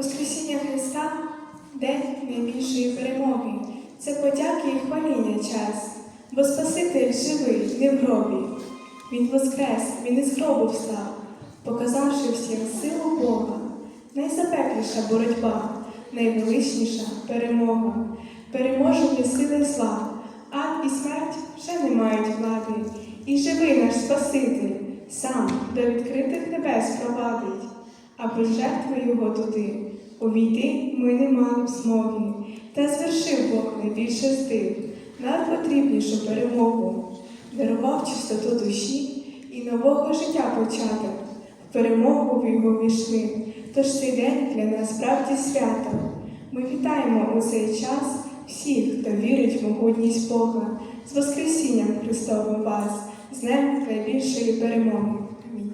Воскресіння Христа день найбільшої перемоги. Це подяки і хваління час, бо Спаситель живий, не в гробі. Він воскрес, він із гробу встав, показавши всім силу Бога. Найзапекліша боротьба, найвеличніша перемога. Переможені сили зла, ад і смерть вже не мають влади. І живий наш Спаситель сам до відкритих небес провадить а без жертви його туди увійти ми не мали б змоги. Та звершив Бог найбільше здив, найпотрібнішу перемогу, дарував чистоту душі і нового життя початок. В перемогу в його війшли. Тож цей день для нас справді свято. Ми вітаємо у цей час всіх, хто вірить в могутність Бога, з Воскресінням Христовим вас, з Днем найбільшої перемоги. Амінь.